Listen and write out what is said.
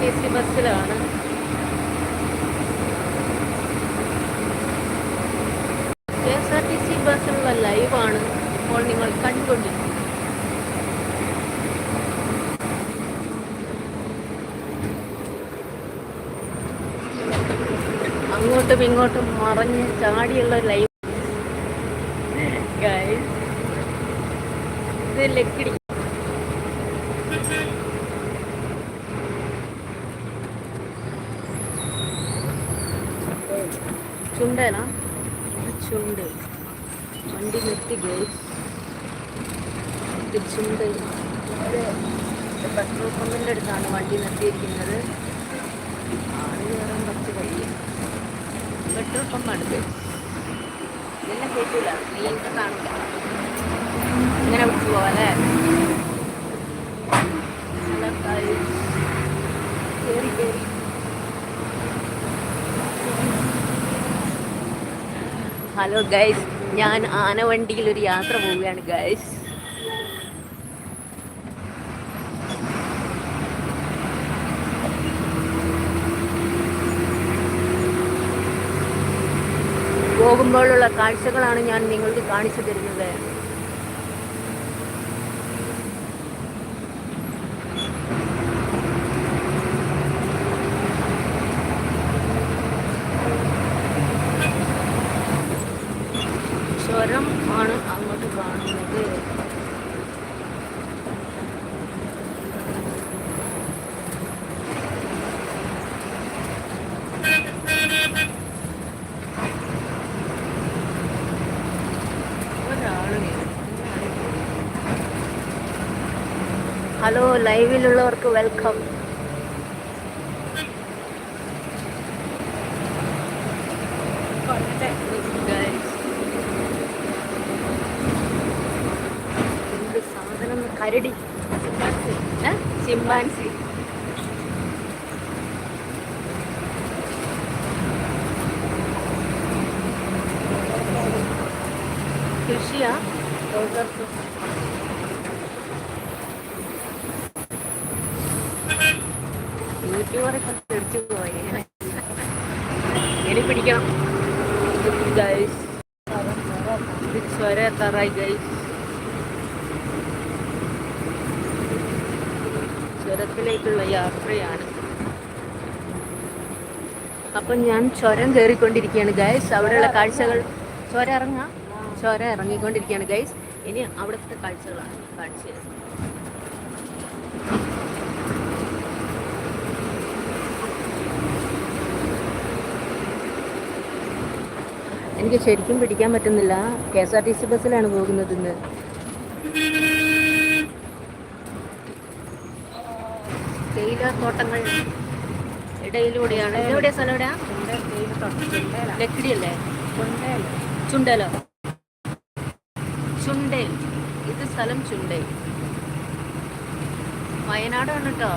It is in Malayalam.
ടി സി ബസ്സിലാണ്. K S R T C ബസ്സിലുള്ള ലൈവാണ് ഇപ്പോൾ നിങ്ങൾ കണ്ടുകൊണ്ടിരിക്കുന്നത്. അങ്ങോട്ടും ഇങ്ങോട്ടും മറഞ്ഞ് ചാടിയുള്ള ലൈവ്. Guys, ഇത് ലക്കിടി ചുണ്ടേന? ചുണ്ട്. വണ്ടി നിർത്തി ഗൈസ് ചുണ്ടേ. പെട്രോൾ പമ്പിന്റെ അടുത്താണ് വണ്ടി നിർത്തിയിരിക്കുന്നത്. ആൾ കയറാൻ കുറച്ച് കഴിയും പെട്രോൾ പമ്പാണ് ഇത്. ഇതെല്ലാം കേട്ടില്ല നീ ഇങ്ങനെ കാണില്ല ഇങ്ങനെ വിളിച്ചു പോവാല്ലേ കയറി കാര്യം. ഹലോ ഗൈസ് ഞാൻ ആനവണ്ടിയിൽ ഒരു യാത്ര പോവുകയാണ് ഗൈസ് പോകുമ്പോഴുള്ള കാഴ്ചകളാണ് ഞാൻ നിങ്ങൾക്ക് കാണിച്ചു തരുന്നത് ചുരം ആണ് അങ്ങോട്ട് കാണുന്നത്. ഹലോ ലൈവിലുള്ളവർക്ക് വെൽക്കം. കരടി? ചിമ്പാൻസി കൃഷിയാ? തൊഴിലുറപ്പ് യൂട്യൂബറൊക്കെ തിരിച്ചു പോയി. ഇനി പിടിക്കണം. ഗൈസ് ഇത് ചുര എത്താറായി ഗൈസ് ചുരത്തിലേക്കുള്ള യാത്രയാണ്. അപ്പം ഞാൻ ചുരം കയറിക്കൊണ്ടിരിക്കുകയാണ് ഗൈസ് അവിടെയുള്ള കാഴ്ചകൾ. ചുര ഇറങ്ങാം. ചുര ഇറങ്ങിക്കൊണ്ടിരിക്കുകയാണ് ഗൈസ് ഇനി അവിടുത്തെ കാഴ്ചകളാണ് കാഴ്ച എനിക്ക് ശരിക്കും പിടിക്കാൻ പറ്റുന്നില്ല. K S R T C ബസ്സിലാണ് പോകുന്നത് ഇന്ന്. തേയില തോട്ടങ്ങൾ ഇടയിലൂടെയാണ്. എവിടെയാ സ്ഥലം എവിടെയാ? ലക്കിടിയല്ലേ? ചുണ്ടലോ? ചുണ്ടേൽ. ഇത് സ്ഥലം ചുണ്ടേൽ. വയനാടാണ് കേട്ടോ